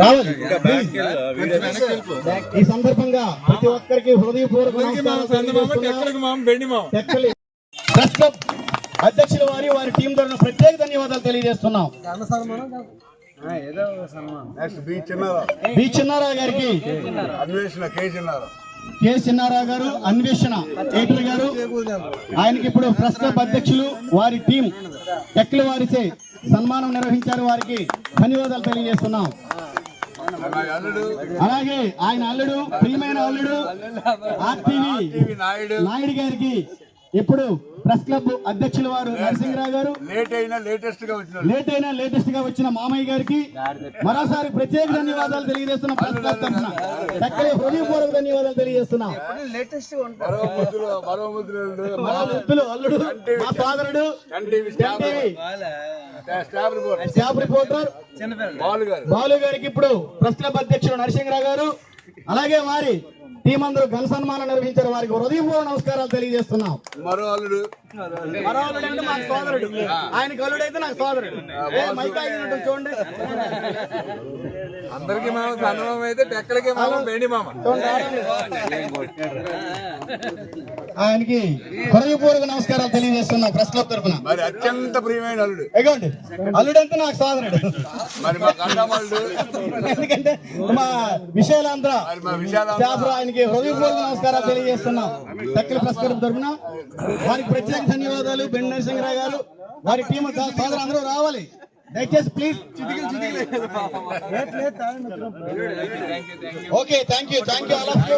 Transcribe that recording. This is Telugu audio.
రావాలి. ఈ సందర్భంగా ప్రతి ఒక్కరికి హృదయపూర్వక అధ్యక్షుల వారి వారి టీం తరఫున ప్రత్యేక ధన్యవాదాలు తెలియజేస్తున్నాం. బి గారికి అన్వేషణ కే చిన్నారావు. కె చిన్నారావు గారు అన్వేషణ ఏటర్ గారు. ఆయనకి ఇప్పుడు ప్రెస్ క్లబ్ అధ్యక్షులు వారి టీం టెక్కల వారిచే సన్మానం నిర్వహించారు వారికి ధన్యవాదాలు తెలియజేస్తున్నాం. అలాగే ఆయన అల్లుడు ప్రియమైన అల్లుడు ఆర్టీవీ టీవీ నాయుడు. నాయుడు గారికి ఇప్పుడు ప్రెస్ క్లబ్ అధ్యక్షుల వారు నరసింహరావు గారు లేట్ అయినా లేటెస్ట్గా వచ్చిన లేట్ అయినా లేటెస్ట్గా వచ్చిన మామయ్య గారికి మరోసారి ప్రత్యేక ధన్యవాదాలు తెలియజేస్తున్నాం ప్రెస్ క్లబ్ తరఫున. చక్కని హృదయపూర్వక ధన్యవాదాలు తెలియజేస్తున్నాం. మరో ముద్దులు మా వృద్ధులు అల్లుడు. మా సోదరుడు స్టాఫ్ రిపోర్టర్ బాలు గారు బాలు గారికి ఇప్పుడు ప్రెస్ క్లబ్ అధ్యక్షుడు నరసింహరావు గారు. అలాగే వారి టీం అందరూ ఘన సన్మానం నిర్వహించారు వారికి హృదయపూర్వక నమస్కారాలు తెలియజేస్తున్నాం. మరో అల్లుడు మరో అల్లుడు అంటే మాకు సోదరుడు. ఆయనకి అల్లుడు అయితే నాకు సోదరుడు. మైక్ చూడండి. అందరికి మామ సన్నమామ అయితే టెక్కలకి మామ బెండి మామ. ఆయనకి హృదయపూర్వక నమస్కారాలు తెలియజేస్తున్నాం ప్రెస్ క్లబ్ తరఫున. మరి అత్యంత ప్రియమైన అల్లుడు. ఎగోండి అల్లుడు అంటే నాకు సోదరుడు. మరి మా కండమల్లుడు ఎందుకంటే మా విషయాలంధ్ర మరి మా ఆయనకి హృదయపూర్వక నమస్కారాలు తెలియజేస్తున్నాం. టెక్కల ప్రెస్ క్లబ్ తరఫున వారికి ప్రత్యేక ధన్యవాదాలు. బెండ్ నరసింహరావు గారు వారి టీం సోదరు అందరూ రావాలి. దయచేసి please. Okay thank you thank you all of you.